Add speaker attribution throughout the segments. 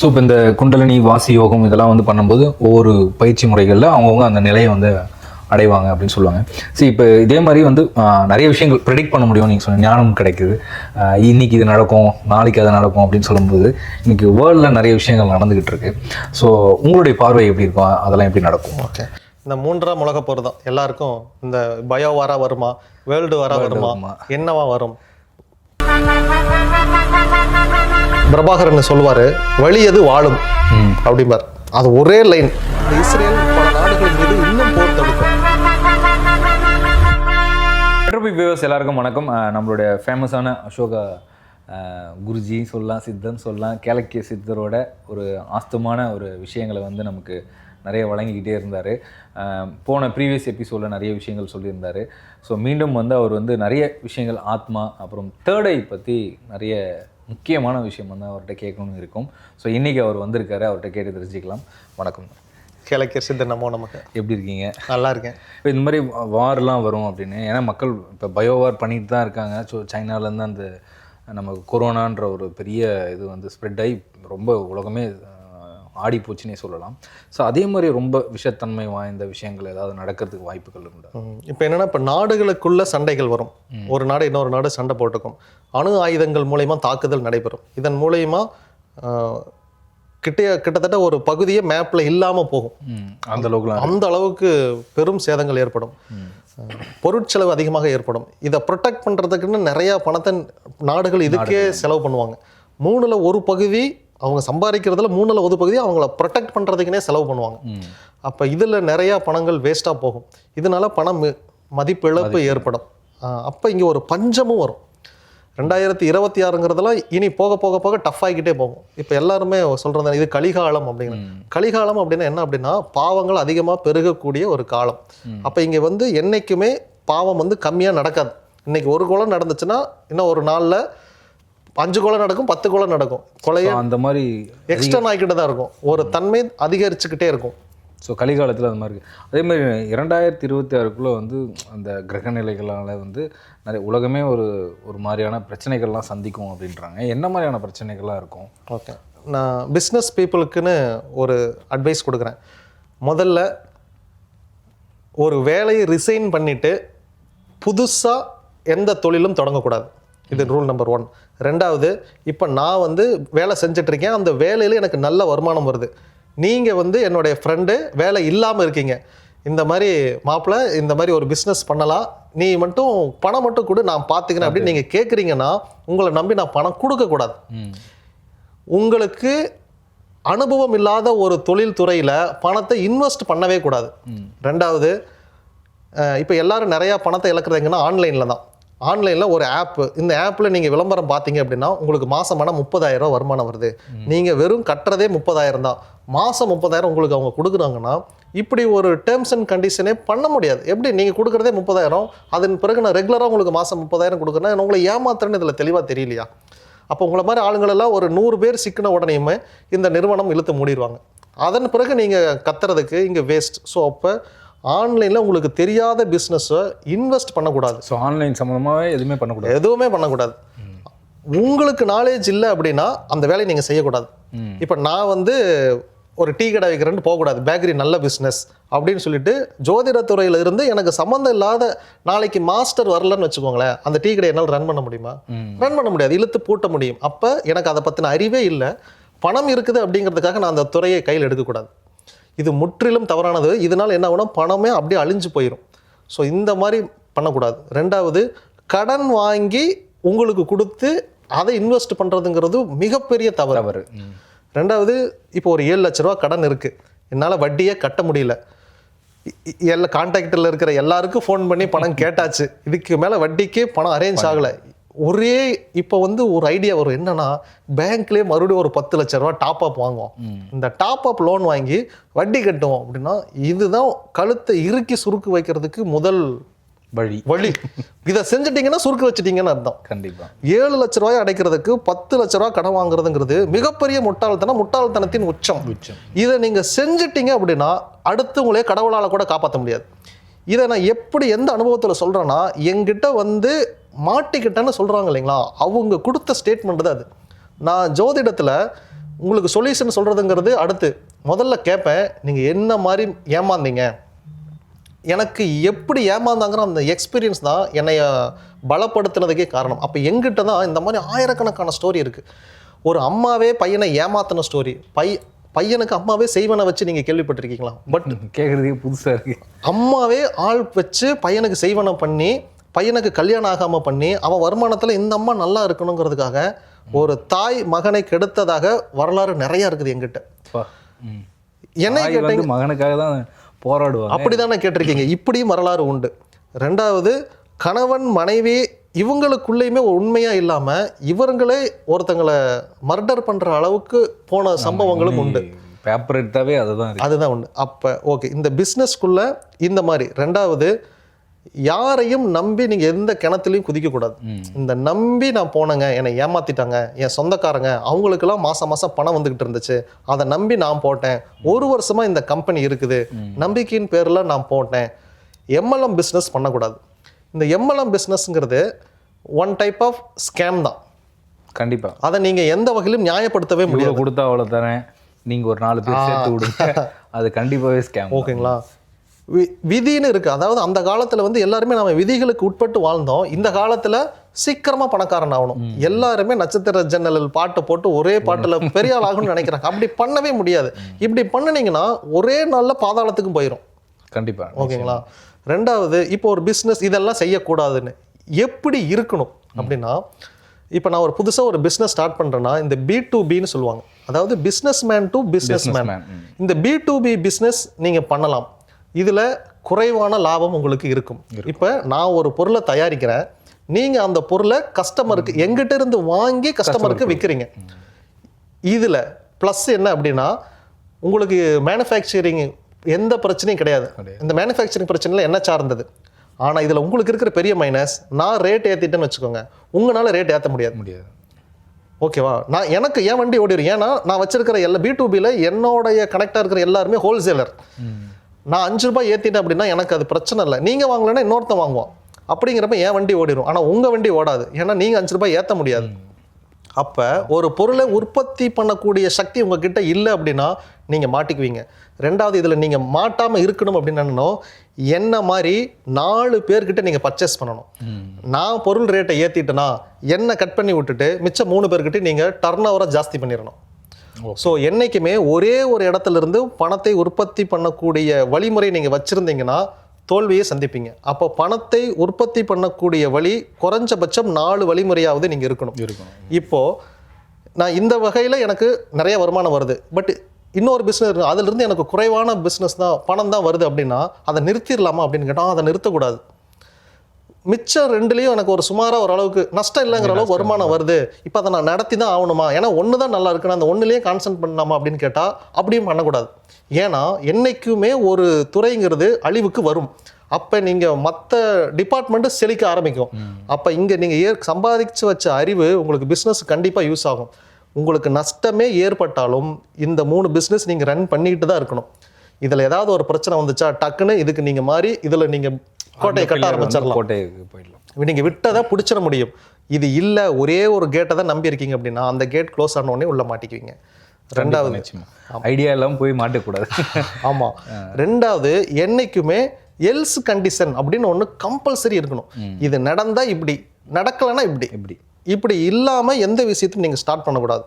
Speaker 1: So இப்போ இந்த குண்டலினி வாசி யோகம் இதெல்லாம் வந்து பண்ணும்போது ஒவ்வொரு பயிற்சி முறைகளில் அவங்கவுங்க அந்த நிலையை வந்து அடைவாங்க அப்படின்னு சொல்லுவாங்க. சரி இப்போ இதே மாதிரி வந்து நிறைய விஷயங்கள் ப்ரெடிக்ட் பண்ண முடியும் நீங்கள் சொன்ன ஞானம் கிடைக்குது. இன்னைக்கு இது நடக்கும் நாளைக்கு அது நடக்கும் அப்படின்னு சொல்லும்போது இன்னைக்கு வேர்ல்டில் நிறைய விஷயங்கள் நடந்துகிட்டு இருக்கு. ஸோ உங்களுடைய பார்வை எப்படி இருக்கும்? அதெல்லாம் எப்படி நடக்கும்?
Speaker 2: ஓகே. இந்த மூன்றாம் உலக போர் தான். எல்லாருக்கும் இந்த பயோ வாரா வருமா? வேர்ல்டு வாரா வருமா. என்னவா வரும்? பிரபாகரன் சொல்லுவாரு வலியது வாழும்? அப்படிம்பார். அது ஒரே லைன். இஸ்ரேல் பல மீது இன்னும் போர் தொடுக்கும்.
Speaker 1: மெட்ரோபி வியூவர்ஸ் எல்லாருக்கும் வணக்கம். நம்மளுடைய ஃபேமஸான அசோகா குருஜி சொல்லலாம் சித்தன் சொல்லலாம். கேலக்கிய சித்தரோட ஒரு ஆஸ்தமான ஒரு விஷயங்களை வந்து நமக்கு நிறைய வழங்கிக்கிட்டே இருந்தார். போன ப்ரீவியஸ் எபிசோடில் நிறைய விஷயங்கள் சொல்லியிருந்தார். ஸோ மீண்டும் வந்து அவர் வந்து நிறைய விஷயங்கள் ஆத்மா அப்புறம் தேர்ட் ஐ பற்றி நிறைய முக்கியமான விஷயம் வந்து அவர்கிட்ட கேட்கணும்னு இருக்கும். ஸோ இன்றைக்கி அவர் வந்திருக்காரு அவர்கிட்ட கேட்டு தெரிஞ்சுக்கலாம். வணக்கம்.
Speaker 2: கிழக்கிய சித்தர் நம்மோ நமக்கு
Speaker 1: எப்படி இருக்கீங்க?
Speaker 2: நல்லா இருக்கேன்.
Speaker 1: இப்போ இந்த மாதிரி வார்லாம் வரும் அப்படின்னு ஏன்னா மக்கள் இப்போ பயோவார் பண்ணிட்டு தான் இருக்காங்க. ஸோ சைனாலேருந்து அந்த நம்ம கொரோனான்ற ஒரு பெரிய இது வந்து ஸ்ப்ரெட் ஆகி ரொம்ப உலகமே ஆடி போச்சுன்னே சொல்லலாம். ஸோ அதே மாதிரி ரொம்ப விஷத்தன்மை வாய்ந்த விஷயங்கள் ஏதாவது நடக்கிறதுக்கு வாய்ப்புகள் உண்டா?
Speaker 2: இப்போ என்னன்னா இப்போ நாடுகளுக்குள்ள சண்டைகள் வரும். ஒரு நாடு இன்னொரு நாடு சண்டை போட்டுக்கும். அணு ஆயுதங்கள் மூலயமா தாக்குதல் நடைபெறும். இதன் மூலயமா கிட்ட கிட்டத்தட்ட ஒரு பகுதியே மேப்ல இல்லாம போகும்.
Speaker 1: அந்த அளவுக்குலாம்
Speaker 2: அந்த அளவுக்கு பெரும் சேதங்கள் ஏற்படும். பொருட்செலவு அதிகமாக ஏற்படும். இதை ப்ரொடெக்ட் பண்றதுக்குன்னு நிறைய பணத்தை நாடுகள் இதுக்கே செலவு பண்ணுவாங்க. மூணுல ஒரு பகுதி அவங்க சம்பாதிக்கிறதுல மூணுல ஒரு பகுதி அவங்கள ப்ரொடெக்ட் பண்றதுக்குனே செலவு பண்ணுவாங்க. அப்போ இதில் நிறைய பணங்கள் வேஸ்ட்டாக போகும். இதனால பணம் மதிப்பிழப்பு ஏற்படும். அப்போ இங்கே ஒரு பஞ்சமும் வரும். ரெண்டாயிரத்தி இருபத்தி ஆறுங்கிறதெல்லாம் இனி போக போக போக டஃப் ஆகிக்கிட்டே போகும். இப்போ எல்லாருமே சொல்கிறது இது கலிகாலம் அப்படிங்கிற கலிகாலம் அப்படின்னா என்ன அப்படின்னா பாவங்கள் அதிகமாக பெருகக்கூடிய ஒரு காலம். அப்போ இங்கே வந்து என்னைக்குமே பாவம் வந்து கம்மியாக நடக்காது. இன்னைக்கு ஒரு குலம் நடந்துச்சுன்னா இன்னும் ஒரு நாளில் அஞ்சு குலம் நடக்கும் பத்து குலம் நடக்கும். கொலையே
Speaker 1: அந்த மாதிரி
Speaker 2: எக்ஸ்டர்ன் ஆகிக்கிட்டு தான் இருக்கும். ஒரு தன்மை அதிகரிச்சுக்கிட்டே இருக்கும்.
Speaker 1: ஸோ கலிகாலத்தில் அது மாதிரி இருக்குது அதே மாதிரி இரண்டாயிரத்தி இருபத்தி ஆறுக்குள்ளே வந்து அந்த கிரக நிலைகளால் வந்து நிறைய உலகமே ஒரு ஒரு மாதிரியான பிரச்சனைகள்லாம் சந்திக்கும் அப்படின்றாங்க. என்ன மாதிரியான பிரச்சனைகள்லாம் இருக்கும்?
Speaker 2: ஓகே நான் பிஸ்னஸ் பீப்புளுக்குன்னு ஒரு அட்வைஸ் கொடுக்குறேன். முதல்ல ஒரு வேலையை ரிசைன் பண்ணிட்டு புதுசாக எந்த தொழிலும் தொடங்கக்கூடாது. இது ரூல் நம்பர் ஒன் ரெண்டாவது இப்போ நான் வந்து வேலை செஞ்சுட்டு இருக்கேன் அந்த வேலையில் எனக்கு நல்ல வருமானம் வருது. நீங்கள் வந்து என்னுடைய ஃப்ரெண்டு வேலை இல்லாமல் இருக்கீங்க. இந்த மாதிரி மாப்பிள்ளை இந்த மாதிரி ஒரு பிஸ்னஸ் பண்ணலாம். நீ மட்டும் பணம் மட்டும் கொடு நான் பார்த்துக்கிறேன் அப்படின்னு நீங்கள் கேட்குறீங்கன்னா உங்களை நம்பி நான் பணம் கொடுக்கக்கூடாது. உங்களுக்கு அனுபவம் இல்லாத ஒரு தொழில் துறையில் பணத்தை இன்வெஸ்ட் பண்ணவே கூடாது. ரெண்டாவது இப்போ எல்லாரும் நிறையா பணத்தை இழக்கிறது எங்கன்னா ஆன்லைனில் தான். ஆன்லைனில் ஒரு ஆப் இந்த ஆப்பில் நீங்கள் விளம்பரம் பார்த்தீங்க அப்படின்னா உங்களுக்கு மாசமான முப்பதாயிரம் வருமானம் வருது. நீங்கள் வெறும் கட்டுறதே முப்பதாயிரம் தான். மாதம் முப்பதாயிரம் உங்களுக்கு அவங்க கொடுக்குறாங்கன்னா இப்படி ஒரு டேர்ம்ஸ் அண்ட் கண்டிஷனே பண்ண முடியாது. எப்படி? நீங்கள் கொடுக்குறதே முப்பதாயிரம். அதன் பிறகு நான் ரெகுலராக உங்களுக்கு மாதம் முப்பதாயிரம் கொடுக்குறேன்னா உங்களை ஏமாத்துறேன்னு இதில் தெளிவாக தெரியலையா? அப்போ உங்களை மாதிரி ஆளுங்களெல்லாம் ஒரு நூறு பேர் சிக்கின உடனேயுமே இந்த நிறுவனம் இழுத்து மூடிடுவாங்க அதன் பிறகு நீங்கள் கத்துறதுக்கு இங்கே வேஸ்ட் ஸோ அப்போ ஆன்லைனில் உங்களுக்கு தெரியாத பிஸ்னஸை இன்வெஸ்ட் பண்ணக்கூடாது.
Speaker 1: ஸோ ஆன்லைன் சம்மந்தமாகவே எதுவுமே பண்ணக்கூடாது.
Speaker 2: எதுவுமே பண்ணக்கூடாது. உங்களுக்கு நாலேஜ் இல்லை அப்படின்னா அந்த வேலையை நீங்கள் செய்யக்கூடாது. இப்போ நான் வந்து ஒரு டீ கடை வைக்கிறேன்னு போகக்கூடாது. பேக்கரி நல்ல பிஸ்னஸ் அப்படின்னு சொல்லிட்டு ஜோதிடத்துறையில இருந்து எனக்கு சம்மந்தம் இல்லாத நாளைக்கு மாஸ்டர் வரலன்னு வச்சுக்கோங்களேன். அந்த டீ கடை என்னால் ரன் பண்ண முடியுமா. ரன் பண்ண முடியாது. இழுத்து பூட்ட முடியும். அப்போ எனக்கு அதை பற்றின அறிவே இல்லை. பணம் இருக்குது அப்படிங்கிறதுக்காக நான் அந்த துறையை கையில் எடுக்கக்கூடாது. இது முற்றிலும் தவறானது. இதனால் என்ன ஆகும்னா பணமே அப்படியே அழிஞ்சு போயிடும் ஸோ இந்த மாதிரி பண்ணக்கூடாது. ரெண்டாவது கடன் வாங்கி உங்களுக்கு கொடுத்து அதை இன்வெஸ்ட் பண்ணுறதுங்கிறது மிகப்பெரிய தவறு.
Speaker 1: ம்.
Speaker 2: ரெண்டாவது இப்போ ஒரு ஏழு லட்ச ரூபா கடன் இருக்குது என்னால் வட்டியே கட்ட முடியல. எல்லா கான்டாக்டில் இருக்கிற எல்லாருக்கும் ஃபோன் பண்ணி பணம் கேட்டாச்சு. இதுக்கு மேலே வட்டிக்கு பணம் அரேஞ்ச் ஆகலை. ஒரே இப்போ வந்து ஒரு ஐடியா வரும். என்னன்னா பேங்க்லேயே மறுபடியும் ஒரு பத்து லட்ச ரூபா டாப் அப் வாங்குவோம். இந்த டாப் அப் லோன் வாங்கி வட்டி கட்டுவோம் அப்படின்னா இதுதான் கழுத்தை இறுக்கி சுருக்கு வைக்கிறதுக்கு முதல்
Speaker 1: வழி.
Speaker 2: வழி. இதை செஞ்சுட்டீங்கன்னா சுருக்கு வச்சுட்டீங்கன்னு அர்த்தம்.
Speaker 1: கண்டிப்பாக
Speaker 2: ஏழு லட்ச ரூபாய் அடைக்கிறதுக்கு பத்து லட்ச ரூபாய் கடன் வாங்குறதுங்கிறது மிகப்பெரிய முட்டாள்தனம் முட்டாள்தனத்தின் உச்சம்.
Speaker 1: உச்சம்.
Speaker 2: இதை நீங்க செஞ்சிட்டீங்க அப்படின்னா அடுத்தவங்களே கடவுளால கூட காப்பாற்ற முடியாது. இதை நான் எப்படி எந்த அனுபவத்தில் சொல்கிறேன்னா எங்கிட்ட வந்து மாட்டிக்கிட்டேன்னு சொல்கிறாங்க இல்லைங்களா? அவங்க கொடுத்த ஸ்டேட்மெண்ட் தான் அது. நான் ஜோதிடத்தில் உங்களுக்கு சொல்யூஷன் சொல்கிறதுங்கிறது அடுத்து. முதல்ல கேட்பேன் நீங்கள் என்ன மாதிரி ஏமாந்தீங்க? எனக்கு எப்படி ஏமாந்தாங்கிற அந்த எக்ஸ்பீரியன்ஸ் தான் என்னை பலப்படுத்துனதுக்கே காரணம். அப்போ எங்கிட்ட தான் இந்த மாதிரி ஆயிரக்கணக்கான ஸ்டோரி இருக்குது ஒரு அம்மாவே பையனை ஏமாத்தின ஸ்டோரி பை பையனுக்கு அம்மாவே செய்வனை வச்சு நீங்கள் கேள்விப்பட்டிருக்கீங்களா? பட்
Speaker 1: கேட்குறதுக்கே புதுசா இருக்கு.
Speaker 2: அம்மாவே ஆள் வச்சு பையனுக்கு செய்வனம் பண்ணி பையனுக்கு கல்யாணம் ஆகாம பண்ணி அவன் வருமானத்தில் இந்த அம்மா நல்லா இருக்கணுங்கிறதுக்காக ஒரு தாய் மகனை கெடுத்ததாக வரலாறு நிறைய இருக்குது எங்கிட்ட. என்னை கேட்டீங்க?
Speaker 1: மகனுக்காக தான் போராடுவாங்க.
Speaker 2: அப்படிதானே கேட்டிருக்கீங்க. இப்படியும் வரலாறு உண்டு. ரெண்டாவது கணவன் மனைவி இவங்களுக்குள்ளேயுமே ஒரு உண்மையா இல்லாம இவங்களே ஒருத்தங்களை மர்டர் பண்ற அளவுக்கு போன சம்பவங்களும் உண்டு.
Speaker 1: பேப்பர் எடுத்தாவே அதுதான்
Speaker 2: அதுதான் ஒன்று அப்போ ஓகே இந்த பிஸ்னஸ்க்குள்ள இந்த மாதிரி. ரெண்டாவது யாரையும் நம்பி நீங்கள் எந்த கிணத்துலையும் குதிக்கக்கூடாது இந்த நம்பி நான் போனேங்க என்னை ஏமாத்திட்டாங்க என் சொந்தக்காரங்க அவங்களுக்கெல்லாம் மாதம் மாதம் பணம் வந்துக்கிட்டு இருந்துச்சு. அதை நம்பி நான் போட்டேன். ஒரு வருஷமாக இந்த கம்பெனி இருக்குது. நம்பிக்கையின் பேரில் நான் போட்டேன். எம்எல்எம் பிஸ்னஸ் பண்ணக்கூடாது. இந்த எம்எல்எம் பிஸ்னஸ்ங்கிறது ஒன் டைப் ஆஃப் ஸ்கேம் தான்.
Speaker 1: கண்டிப்பா.
Speaker 2: அதை நீங்கள் எந்த வகையிலும் நியாயப்படுத்தவே முடியாது.
Speaker 1: கொடுத்தா அவ்வளவு தரேன் நீங்க ஒரு நாலு பேர் சேர்த்து விடுங்க. அது கண்டிப்பாவே ஸ்கேம்
Speaker 2: ஓகேங்களா? வி- விதின்னு இருக்கு. அதாவது அந்த காலத்துல வந்து எல்லாருமே நம்ம விதிகளுக்கு உட்பட்டு வாழ்ந்தோம். இந்த காலத்துல சீக்கிரமா பணக்காரன் ஆகணும். எல்லாருமே நட்சத்திர ஜன்னலில் பாட்டு போட்டு ஒரே பாட்டுல பெரிய ஆள் ஆகணும்னு நினைக்கிறாங்க. அப்படி பண்ணவே முடியாது. இப்படி பண்ணுனீங்கன்னா ஒரே நாள்ல பாதாளத்துக்கும் போயிடும்
Speaker 1: கண்டிப்பா.
Speaker 2: ஓகேங்களா? ரெண்டாவது இப்போ ஒரு பிஸ்னஸ் இதெல்லாம் செய்யக்கூடாதுன்னு எப்படி இருக்கணும் அப்படின்னா இப்போ நான் ஒரு புதுசாக ஒரு பிஸ்னஸ் ஸ்டார்ட் பண்ணுறேன்னா இந்த பி டு பின்னு சொல்லுவாங்க. அதாவது businessman to businessman. இந்த பி டு பி பிஸ்னஸ் நீங்கள் பண்ணலாம். இதில் குறைவான லாபம் உங்களுக்கு இருக்கும். இப்போ நான் ஒரு பொருளை தயாரிக்கிறேன். நீங்கள் அந்த பொருளை கஸ்டமருக்கு எங்கிட்ட இருந்து வாங்கி கஸ்டமருக்கு விற்கிறீங்க இதில் ப்ளஸ் என்ன அப்படின்னா உங்களுக்கு மேனுஃபேக்சரிங் எந்த பிரச்சனையும்
Speaker 1: கிடையாது.
Speaker 2: இந்த மேனுஃபேக்சரிங் பிரச்சனையில் என்ன சார்ந்தது? ஆனால் இதில் உங்களுக்கு இருக்கிற பெரிய மைனஸ் நான் ரேட் ஏற்றிட்டேன்னு வச்சுக்கோங்க. உங்களால் ரேட் ஏற்ற முடியாது.
Speaker 1: முடியாது.
Speaker 2: ஓகேவா நான் எனக்கு ஏன் வண்டி ஓடிடும் ஏன்னா நான் வச்சிருக்கிற எல்லா பி டூபியில் என்னோடைய கனெக்டாக இருக்கிற எல்லாருமே ஹோல்சேலர் நான் அஞ்சு ரூபாய் ஏற்றிட்டேன் அப்படின்னா எனக்கு அது பிரச்சனை இல்லை. நீங்கள் வாங்கலைன்னா இன்னொருத்தன் வாங்குவான். அப்படிங்கிறப்ப என் வண்டி ஓடிடும் ஆனால் உங்கள் வண்டி ஓடாது. ஏன்னா நீங்கள் அஞ்சு ரூபாய் ஏற்ற முடியாது. அப்போ ஒரு பொருளை உற்பத்தி பண்ணக்கூடிய சக்தி உங்ககிட்ட இல்லை அப்படின்னா நீங்கள் மாட்டிக்குவீங்க. ரெண்டாவது இதில் நீங்கள் மாட்டாமல் இருக்கணும் அப்படின்னு என்ன மாதிரி நாலு பேர்கிட்ட நீங்கள் பர்ச்சேஸ் பண்ணணும். நான் பொருள் ரேட்டை ஏற்றிட்டேன்னா என்ன கட் பண்ணி விட்டுட்டு மிச்சம் மூணு பேர்கிட்ட நீங்கள் டர்ன் ஓவரை ஜாஸ்தி பண்ணிடணும் ஸோ என்னைக்குமே ஒரே ஒரு இடத்துல இருந்து பணத்தை உற்பத்தி பண்ணக்கூடிய வழிமுறை நீங்கள் வச்சுருந்தீங்கன்னா தோல்வியை சந்திப்பீங்க. அப்போ பணத்தை உற்பத்தி பண்ணக்கூடிய வழி குறைஞ்சபட்சம் நாலு வழிமுறையாவது நீங்கள் இருக்கணும்.
Speaker 1: இருக்கும்
Speaker 2: இப்போ நான் இந்த வகையில் எனக்கு நிறைய வருமானம் வருது. பட் இன்னொரு பிஸ்னஸ் இருக்கு. அதிலிருந்து எனக்கு குறைவான பிஸ்னஸ் தான் பணம் தான் வருது அப்படின்னா அதை நிறுத்திடலாமா அப்படின்னு கேட்டால் அதை நிறுத்தக்கூடாது. மிச்சம் ரெண்டுலேயும் எனக்கு ஒரு சுமாராக ஓரளவுக்கு நஷ்டம் இல்லைங்கிற அளவுக்கு வருமானம் வருது. இப்போ அதை நான் நடத்தி தான் ஆகணுமா? ஏன்னா ஒன்று தான் நல்லா இருக்குன்னு அந்த ஒன்றுலேயே கான்சென்ட் பண்ணலாமா அப்படின்னு கேட்டால் அப்படியும் பண்ணக்கூடாது. ஏன்னா என்னைக்குமே ஒரு துறைங்கிறது அழிவுக்கு வரும். அப்போ நீங்கள் மற்ற டிபார்ட்மெண்ட்டு செழிக்க ஆரம்பிக்கும். அப்போ இங்கே நீங்கள் ஏற் சம்பாதிச்சு வச்ச அறிவு உங்களுக்கு பிஸ்னஸ் கண்டிப்பாக யூஸ் ஆகும். உங்களுக்கு நஷ்டமே ஏற்பட்டாலும் இந்த மூணு பிஸ்னஸ் நீங்கள் ரன் பண்ணிக்கிட்டு தான் இருக்கணும். இதில் ஏதாவது ஒரு பிரச்சனை வந்துச்சா டக்குன்னு இதுக்கு நீங்கள் மாறி இதில் நீங்கள் கோட்டையை கட்ட ஆரம்பிச்சிடலாம்.
Speaker 1: கோட்டைக்கு போயிடலாம்.
Speaker 2: நீங்க விட்டதை பிடிச்சிட முடியும். இது இல்ல ஒரே ஒரு கேட்டை தான் நம்பி இருக்கீங்க அப்படின்னா அந்த கேட் க்ளோஸ் ஆன உடனே உள்ள மாட்டிக்குவீங்க. ரெண்டாவது
Speaker 1: ஐடியா இல்லாம போய் மாட்டக்கூடாது.
Speaker 2: ஆமா. ரெண்டாவது என்னைக்குமே எல்ஸ் கண்டிஷன் அப்படின்னு ஒண்ணு கம்பல்சரி இருக்கணும். இது நடந்தா இப்படி நடக்கலைன்னா இப்படி.
Speaker 1: எப்படி
Speaker 2: இப்படி இல்லாம எந்த விஷயத்தையும் நீங்க ஸ்டார்ட் பண்ணக்கூடாது.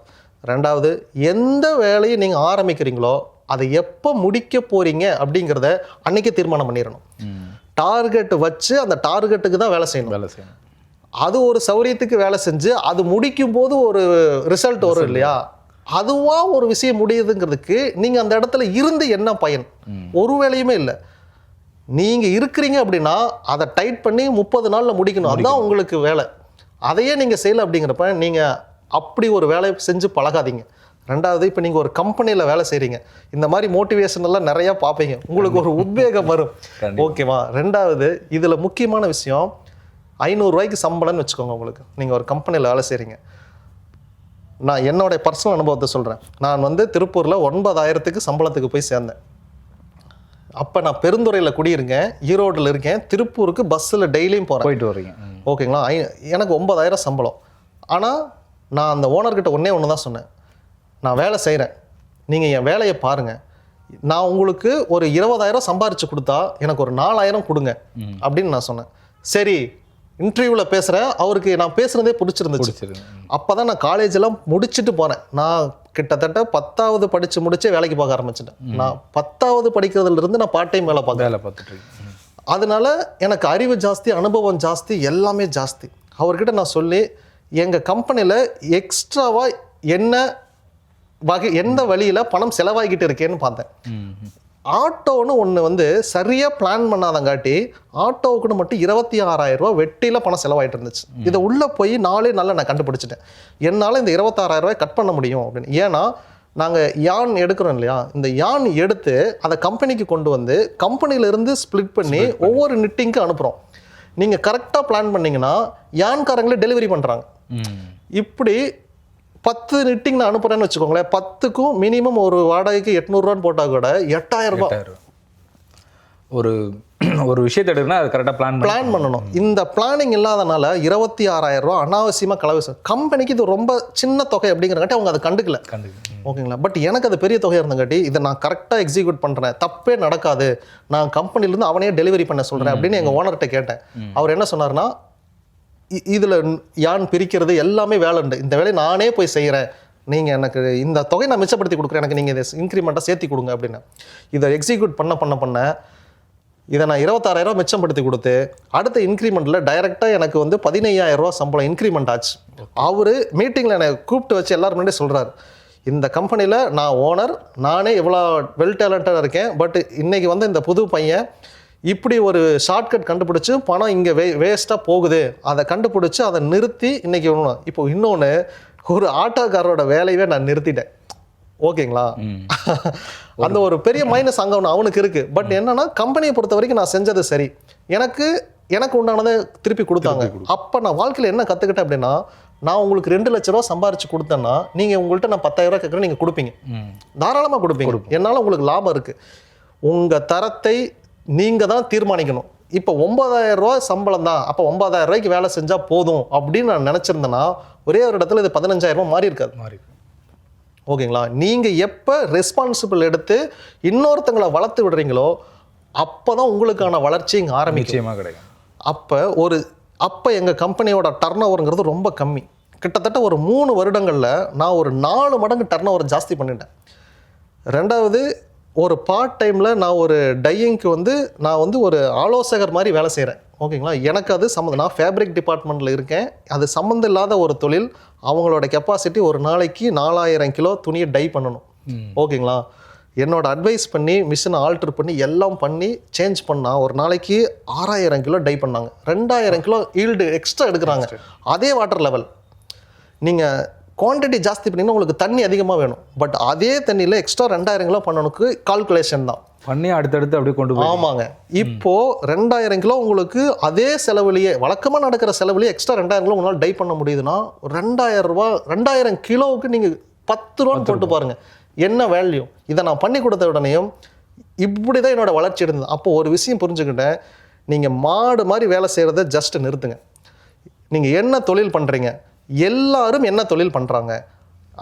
Speaker 2: ரெண்டாவது எந்த வேலையை நீங்க ஆரம்பிக்கிறீங்களோ அதை எப்போ முடிக்க போறீங்க அப்படிங்கிறத அன்னைக்கே தீர்மானம் பண்ணிடணும். டார்கெட் வச்சு அந்த டார்கெட்டுக்கு தான் வேலை செய்யணும்.
Speaker 1: வேலை செய்யணும்.
Speaker 2: அது ஒரு சௌரியத்துக்கு வேலை செஞ்சு அது முடிக்கும் போது ஒரு ரிசல்ட் வரும் இல்லையா? அதுவா ஒரு விஷயம் முடியுதுங்கிறதுக்கு நீங்க அந்த இடத்துல இருந்து என்ன பயன்? ஒரு வேலையுமே இல்லை. நீங்க இருக்கிறீங்க அப்படின்னா அதை டைட் பண்ணி முப்பது நாள்ல முடிக்கணும். அதுதான் உங்களுக்கு வேலை. அதையே நீங்க செய்யல அப்படிங்கிறப்ப நீங்க அப்படி ஒரு வேலையை செஞ்சு பழகாதீங்க. ரெண்டாவது இப்போ நீங்கள் ஒரு கம்பெனியில் வேலை செய்கிறீங்க இந்த மாதிரி மோட்டிவேஷன் எல்லாம் நிறையா பார்ப்பீங்க. உங்களுக்கு ஒரு உத்வேகம் வரும். ஓகேவா? ரெண்டாவது இதில் முக்கியமான விஷயம் ஐநூறுரூவாய்க்கு சம்பளம்னு வச்சுக்கோங்க உங்களுக்கு. நீங்கள் ஒரு கம்பெனியில் வேலை செய்கிறீங்க நான் என்னோட பர்சனல் அனுபவத்தை சொல்கிறேன் நான் வந்து திருப்பூரில் ஒன்பதாயிரத்துக்கு சம்பளத்துக்கு போய் சேர்ந்தேன். அப்போ நான் பெருந்துறையில் குடியிருக்கேன் ஈரோட்டில் இருக்கேன் திருப்பூருக்கு பஸ்ஸில் டெய்லியும் போகிறேன்
Speaker 1: போயிட்டு வர்றீங்க. ம்.
Speaker 2: ஓகேங்களா? ஐ- எனக்கு ஒன்பதாயிரம் சம்பளம். ஆனால் நான் அந்த ஓனர்கிட்ட ஒன்றே ஒன்று தான் சொன்னேன். நான் வேலை செய்கிறேன் நீங்கள் என் வேலையை பாருங்கள் நான் உங்களுக்கு ஒரு இருபதாயிரம் சம்பாரிச்சு கொடுத்தா எனக்கு ஒரு நாலாயிரம் கொடுங்க. அப்படின்னு நான் சொன்னேன். சரி இன்டர்வியூவில் பேசுகிறேன் அவருக்கு நான் பேசுகிறதே பிடிச்சிருந்துச்சு. அப்போ தான் நான் காலேஜ் எல்லாம் முடிச்சுட்டு போனேன். நான் கிட்டத்தட்ட பத்தாவது படித்து முடிச்சே வேலைக்கு பார்க்க ஆரம்பிச்சிட்டேன். நான் பத்தாவது படிக்கிறதுல இருந்து நான் பார்ட் டைம் வேலை பார்க்குறேன்.
Speaker 1: வேலை பார்த்துட்டு.
Speaker 2: அதனால எனக்கு அறிவு ஜாஸ்தி அனுபவம் ஜாஸ்தி எல்லாமே ஜாஸ்தி. அவர்கிட்ட நான் சொல்லி எங்கள் கம்பெனியில் எக்ஸ்ட்ராவாக என்ன வகை எந்த வழியில் பணம் செலவாகிக்கிட்டு இருக்கேன்னு பார்த்தேன். ஆட்டோன்னு ஒன்று வந்து சரியாக பிளான் பண்ணாதங்காட்டி ஆட்டோவுக்குன்னு மட்டும் இருபத்தி ஆறாயிரம் ரூபாய் வெட்டியில் பணம் செலவாயிட்டு இருந்துச்சு. இதை உள்ளே போய் நாளே நாளில் நான் கண்டுபிடிச்சிட்டேன். என்னால் இந்த இருபத்தாறாயிரம் ரூபாய் கட் பண்ண முடியும் அப்படின்னு. ஏன்னா நாங்கள் யான் எடுக்கிறோம் இல்லையா? இந்த யான் எடுத்து அதை கம்பெனிக்கு கொண்டு வந்து கம்பெனியிலேருந்து ஸ்ப்ளிட் பண்ணி ஒவ்வொரு நிட்டிங்க்கு அனுப்புகிறோம் நீங்கள் கரெக்டாக பிளான் பண்ணீங்கன்னா யான்காரங்களே டெலிவரி பண்ணுறாங்க. இப்படி பத்து நிட்டிங் நான் அனுப்புறேன்னு வச்சுக்கோங்களேன். பத்துக்கும் மினிமம் ஒரு வாடகைக்கு எட்நூறுரூவான்னு போட்டால் கூட எட்டாயிரம் ரூபாய்.
Speaker 1: ஒரு ஒரு விஷயத்தை எடுக்கணும்னா அது கரெக்டாக பிளான்
Speaker 2: பிளான் பண்ணணும். இந்த பிளானிங் இல்லாதனால இருபத்தி ஆறாயிரம் ரூபா அனாவசியமாக கலவை கம்பெனிக்கு இது ரொம்ப சின்ன தொகை அப்படிங்கிறங்காட்டி அவங்க அதை கண்டுக்கல. ஓகேங்களா? பட் எனக்கு அது பெரிய தொகையாக இருந்தங்காட்டி இதை நான் கரெக்டாக எக்ஸிக்யூட் பண்ணுறேன் தப்பே நடக்காது. நான் கம்பெனிலேருந்து அவனே டெலிவரி பண்ண சொல்கிறேன் அப்படின்னு எங்கள் ஓனர்கிட்ட கேட்டேன். அவர் என்ன சொன்னார்னா இதில் யான் பிரிக்கிறது எல்லாமே வேலை உண்டு இந்த வேலையை நானே போய் செய்கிறேன் நீங்கள் எனக்கு இந்த தொகை நான் மிச்சப்படுத்தி கொடுக்குறேன். எனக்கு நீங்கள் இதை இன்க்ரிமெண்ட்டாக சேர்த்தி கொடுங்க அப்படின்னு. இதை எக்ஸிக்யூட் பண்ண பண்ண பண்ண இதை நான் இருபத்தாறாயிரம் மிச்சப்படுத்தி கொடுத்து அடுத்த இன்க்ரிமெண்ட்டில் டைரெக்டாக எனக்கு வந்து பதினையாயிரம் ரூபா சம்பளம் இன்க்ரிமெண்ட் ஆச்சு. அவர் மீட்டிங்கில் என்னை கூப்பிட்டு வச்சு எல்லாரும் முன்னாடி சொல்கிறார் இந்த கம்பெனியில் நான் ஓனர் நானே இவ்வளோ வெல் டேலண்டடாக இருக்கேன். பட் இன்றைக்கி வந்து இந்த புது பையன் இப்படி ஒரு ஷார்ட்கட் கண்டுபிடிச்சு பணம் இங்கே வே வேஸ்ட்டாக போகுது. அதை கண்டுபிடிச்சு அதை நிறுத்தி இன்னைக்கு ஒன்று இப்போ இன்னொன்று ஒரு ஆட்டோக்காரரோட வேலையவே நான் நிறுத்திட்டேன். ஓகேங்களா. அந்த ஒரு பெரிய மைனஸ் அங்கே ஒன்று அவனுக்கு இருக்கு. பட் என்னன்னா கம்பெனியை பொறுத்த வரைக்கும் நான் செஞ்சது சரி. எனக்கு எனக்கு உண்டானதை திருப்பி கொடுத்தாங்க. அப்போ நான் வாழ்க்கையில் என்ன கற்றுக்கிட்டேன் அப்படின்னா நான் உங்களுக்கு ரெண்டு லட்ச ரூபா சம்பாரிச்சு கொடுத்தேன்னா நீங்கள் உங்கள்கிட்ட நான் பத்தாயிரம் ரூபா கேட்குறேன் நீங்கள் கொடுப்பீங்க. தாராளமாக கொடுப்பீங்க. என்னால் உங்களுக்கு லாபம் இருக்கு. உங்கள் தரத்தை நீங்கள் தான் தீர்மானிக்கணும். இப்போ ஒன்பதாயிரம் ரூபாய் சம்பளம் தான் அப்போ ஒன்பதாயிரம் ரூபாய்க்கு வேலை செஞ்சால் போதும் அப்படின்னு நான் நினச்சிருந்தேன்னா ஒரே ஒரு இடத்துல இது பதினஞ்சாயிரம் ரூபாய் மாறி இருக்காது.
Speaker 1: மாறி.
Speaker 2: ஓகேங்களா? நீங்கள் எப்போ ரெஸ்பான்சிபிள் எடுத்து இன்னொருத்தங்களை வளர்த்து விடுறீங்களோ அப்போ தான் உங்களுக்கான வளர்ச்சி இங்கே ஆரம்பிக்கும்.
Speaker 1: நிச்சயமா கிடைக்கும்.
Speaker 2: அப்போ ஒரு அப்போ எங்கள் கம்பெனியோட டர்ன் ஓவருங்கிறது ரொம்ப கம்மி. கிட்டத்தட்ட ஒரு மூணு வருடங்களில் நான் ஒரு நாலு மடங்கு டர்ன் ஓவர் ஜாஸ்தி பண்ணிட்டேன். ரெண்டாவது ஒரு பார்ட் டைமில் நான் ஒரு டையிங்க்கு வந்து நான் வந்து ஒரு ஆலோசகர் மாதிரி வேலை செய்கிறேன் ஓகேங்களா? எனக்கு அது சம்மந்தம் நான் ஃபேப்ரிக் டிபார்ட்மெண்ட்டில் இருக்கேன். அது சம்மந்தம் இல்லாத ஒரு தொழில் அவங்களோட கெப்பாசிட்டி ஒரு நாளைக்கு நாலாயிரம் கிலோ துணியை டை பண்ணணும். ஓகேங்களா? என்னோட அட்வைஸ் பண்ணி மிஷினை ஆல்டர் பண்ணி எல்லாம் பண்ணி சேஞ்ச் பண்ணா ஒரு நாளைக்கு ஆறாயிரம் கிலோ டை பண்ணாங்க. ரெண்டாயிரம் கிலோ ஈல்டு எக்ஸ்ட்ரா எடுக்கிறாங்க. அதே வாட்டர் லெவல் நீங்கள் குவான்டிட்டி ஜாஸ்தி பண்ணீங்கன்னா உங்களுக்கு தண்ணி அதிகமாக வேணும். பட் அதே தண்ணியில் எக்ஸ்ட்ரா ரெண்டாயிரம் கிலோ பண்ணணுக்கு கால்குலேஷன் தான்.
Speaker 1: பண்ணி அடுத்தடுத்து அப்படியே கொண்டு போய்
Speaker 2: ஆமாங்க. இப்போ ரெண்டாயிரம் கிலோ உங்களுக்கு அதே செலவுலயே வழக்கமாக நடக்கிற செலவுலயே எக்ஸ்ட்ரா ரெண்டாயிரம் கிலோ உங்களால் டை பண்ண முடியுதுன்னா ரெண்டாயிரம் ரூபா ரெண்டாயிரம் கிலோவுக்கு நீங்கள் பத்து ரூபான்னு போட்டு பாருங்க. என்ன வேல்யூ இதை நான் பண்ணி கொடுத்த உடனேயும் இப்படி தான் என்னோட வளர்ச்சி இருந்தது அப்போ ஒரு விஷயம் புரிஞ்சுக்கிட்டேன். நீங்கள் மாடு மாதிரி வேலை செய்கிறத ஜஸ்ட் நிறுத்துங்க. நீங்கள் என்ன தொழில் பண்ணுறீங்க எல்லாரும் என்ன தொழில் பண்ணுறாங்க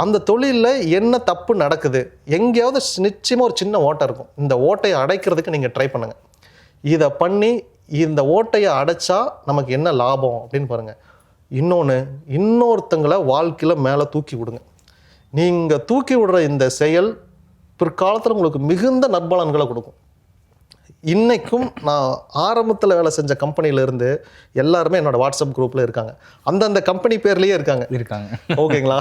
Speaker 2: அந்த தொழிலில் என்ன தப்பு நடக்குது? எங்கேயாவது நிச்சயமாக ஒரு சின்ன ஓட்டை இருக்கும். இந்த ஓட்டையை அடைக்கிறதுக்கு நீங்கள் ட்ரை பண்ணுங்கள் இதை பண்ணி இந்த ஓட்டையை அடைச்சா நமக்கு என்ன லாபம் அப்படின்னு பாருங்கள் இன்னொன்று இன்னொருத்தங்களை வாழ்க்கையில் மேலே தூக்கி விடுங்க. நீங்கள் தூக்கி விடுற இந்த செயல் பிற்காலத்தில் உங்களுக்கு மிகுந்த நற்பலன்களை கொடுக்கும். இன்னைக்கும் நான் ஆரம்பத்தில் வேலை செஞ்ச கம்பெனியில இருந்து எல்லாருமே என்னோட வாட்ஸ்அப் குரூப்பில் இருக்காங்க. அந்தந்த கம்பெனி பேர்லேயே இருக்காங்க.
Speaker 1: இருக்காங்க.
Speaker 2: ஓகேங்களா?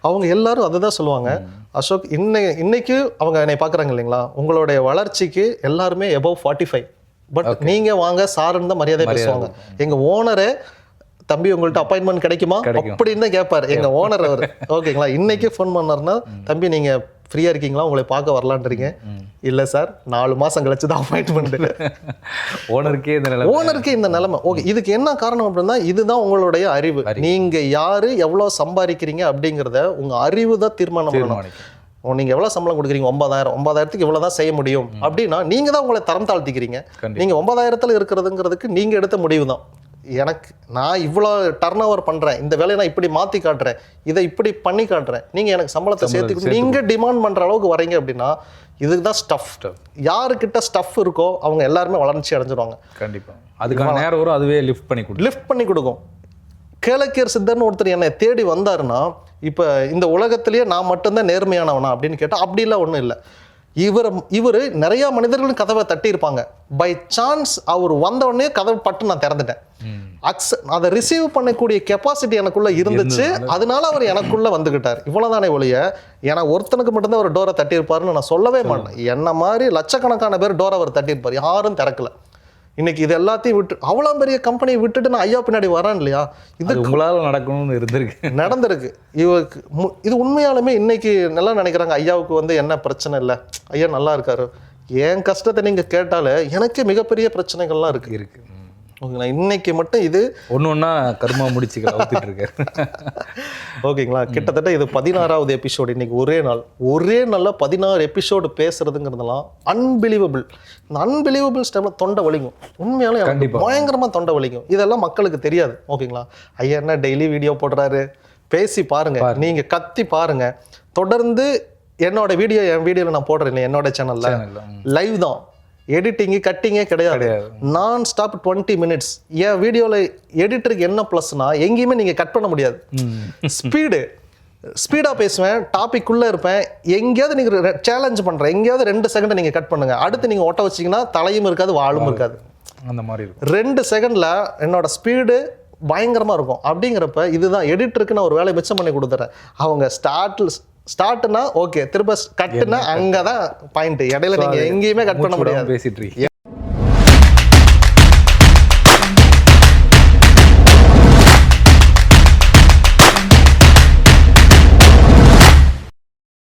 Speaker 2: அவங்க எல்லாரும் அதை தான் சொல்லுவாங்க. அசோக் இன்னை இன்னைக்கு அவங்க என்னை பார்க்குறாங்க இல்லைங்களா? உங்களுடைய வளர்ச்சிக்கு எல்லாருமே எபவ் ஃபார்ட்டி ஃபைவ் பட் நீங்கள் வாங்க சாருன்னு தான் மரியாதை பேசுவாங்க. எங்கள் ஓனரே தம்பி உங்கள்ட்ட அப்பாயின்மெண்ட் கிடைக்குமா. அப்படின்னு தான் கேட்பார். எங்கள் ஓனர் அவர். ஓகேங்களா? இன்னைக்கே ஃபோன் பண்ணாருன்னா தம்பி நீங்கள் ஃப்ரீயாக இருக்கீங்களா? உங்களை பார்க்க வரலான்றீங்க இல்லை சார் நாலு மாதம் கழிச்சு தான் அப்பாயின்மெண்ட்
Speaker 1: ஓனருக்கே இந்த நிலை
Speaker 2: ஓனருக்கு இந்த நிலைமை. ஓகே இதுக்கு என்ன காரணம் அப்படின்னா இதுதான் உங்களுடைய அறிவு. நீங்க யாரு எவ்வளவு சம்பாதிக்கிறீங்க அப்படிங்கிறத உங்க அறிவு தான் தீர்மானம் பண்ணணும்.
Speaker 1: தீர்மானிக்கும்.
Speaker 2: ஓ, நீங்க எவ்வளவு சம்பளம் கொடுக்குறீங்க? ஒன்பதாயிரம். ஒன்பதாயிரத்துக்கு இவ்வளவு தான் செய்ய முடியும். அப்படின்னா நீங்க தான் உங்களை தரம் தாழ்த்திக்கிறீங்க.
Speaker 1: கண்டிப்பா.
Speaker 2: நீங்க ஒன்பதாயிரத்துல இருக்கிறதுங்கிறதுக்கு நீங்க எடுத்த முடிவு தான் எனக்கு நான் இவ்வளோ டர்ன் ஓவர் பண்ணுறேன் இந்த வேலையை நான் இப்படி மாற்றி காட்டுறேன். இதை இப்படி பண்ணி காட்டுறேன். நீங்கள் எனக்கு சம்பளத்தை சேர்த்து நீங்கள் டிமாண்ட் பண்ணுற அளவுக்கு வரீங்க அப்படின்னா இதுக்கு தான் ஸ்டஃப் யாருக்கிட்ட ஸ்டஃப் இருக்கோ அவங்க எல்லாருமே வளர்ச்சி அடைஞ்சிருவாங்க.
Speaker 1: கண்டிப்பா. அதுக்கான நேரம் வரும் அதுவே லிஃப்ட் பண்ணி கொடுக்கும்
Speaker 2: லிஃப்ட் பண்ணி கொடுக்கும். கேளக்கியர் சித்தர்னு ஒருத்தர் என்னை தேடி வந்தாருன்னா இப்போ இந்த உலகத்திலேயே நான் மட்டும்தான் நேர்மையானவனா அப்படின்னு கேட்டால் அப்படிலாம் ஒன்றும் இல்லை. இவர் இவர் நிறைய மனிதர்களும் கதவை தட்டியிருப்பாங்க. பை சான்ஸ் அவர் வந்த உடனே கதவை பட்டு நான் திறந்துட்டேன். அக்ஸ் அதை ரிசீவ் பண்ணக்கூடிய கெப்பாசிட்டி எனக்குள்ள இருந்துச்சு. அதனால அவர் எனக்குள்ள வந்துகிட்டார். இவ்வளவுதானே ஒழிய ஏன்னா ஒருத்தனுக்கு மட்டும்தான் அவர் டோரை தட்டியிருப்பாருன்னு நான் சொல்லவே மாட்டேன். என்ன மாதிரி லட்சக்கணக்கான பேர் டோரை அவர் தட்டியிருப்பார். யாரும் திறக்கல. இன்னைக்கு இது எல்லாத்தையும் விட்டு அவ்வளோ பெரிய கம்பெனியை விட்டுட்டு நான் ஐயா பின்னாடி வரேன் இல்லையா? இது
Speaker 1: உங்களால நடக்கணும்னு இருந்திருக்கு.
Speaker 2: நடந்திருக்கு. இவருக்கு மு- இது உண்மையாலுமே இன்னைக்கு நல்லா நினைக்கிறாங்க. ஐயாவுக்கு வந்து என்ன பிரச்சனை இல்லை? ஐயா நல்லா இருக்காரு. என் கஷ்டத்தை நீங்க கேட்டாலே எனக்கு மிகப்பெரிய பிரச்சனைகள்லாம் இருக்கு.
Speaker 1: இருக்கு. ம்.
Speaker 2: ஓகேங்களா? இன்னைக்கு மட்டும் இது
Speaker 1: ஒண்ணு ஒண்ணா கர்மா முடிச்சு இருக்காரு.
Speaker 2: ஓகேங்களா? கிட்டத்தட்ட இது பதினாறாவது எபிசோடு இன்னைக்கு ஒரே நாள். ஒரே நாள்ல பதினாறு எபிசோடு பேசுறதுங்கிறதெல்லாம் அன்பிலீவபிள் இந்த அன்பிலீவபிள் டைம்ல தொண்டை வலிக்கும். உண்மையாலும் எனக்கு
Speaker 1: கண்டிப்பா.
Speaker 2: பயங்கரமா தொண்டை வலிக்கும். இதெல்லாம் மக்களுக்கு தெரியாது. ஓகேங்களா? ஐயா என்ன டெய்லி வீடியோ போடுறாரு? பேசி பாருங்க. நீங்க கத்தி பாருங்க. தொடர்ந்து என்னோட வீடியோ என் வீடியோல நான் போடுறேன் என்னோட சேனல்ல. லைவ் தான். எடிட்டிங்கு கட்டிங்கே கிடையாது. நான் ஸ்டாப் டுவெண்ட்டி மினிட்ஸ் என் வீடியோவில் எடிட்டருக்கு என்ன ப்ளஸ்னா எங்கேயுமே நீங்கள் கட் பண்ண முடியாது. ஸ்பீடு ஸ்பீடாக பேசுவேன் டாபிக் உள்ள இருப்பேன். எங்கேயாவது நீங்கள் சேலஞ்ச் பண்ணுறேன் எங்கேயாவது ரெண்டு செகண்டை நீங்கள் கட் பண்ணுங்க. அடுத்து நீங்கள் ஒட்ட வச்சீங்கன்னா தலையும் இருக்காது வாழும் இருக்காது.
Speaker 1: அந்த மாதிரி இருக்கும்.
Speaker 2: ரெண்டு செகண்டில் என்னோட ஸ்பீடு பயங்கரமாக இருக்கும். அப்படிங்கிறப்ப இதுதான் எடிட்டருக்கு நான் ஒரு வேலையை மிச்சம் பண்ணி கொடுத்துறேன். அவங்க ஸ்டார்ட்ல ஸ்டார்ட்னா ஓகே திரும்ப கட்டுனா அங்கே தான் பாயிண்ட் இடையில நீங்கள் எங்கேயுமே கட் பண்ண முடியாது.
Speaker 1: பேசிட்டு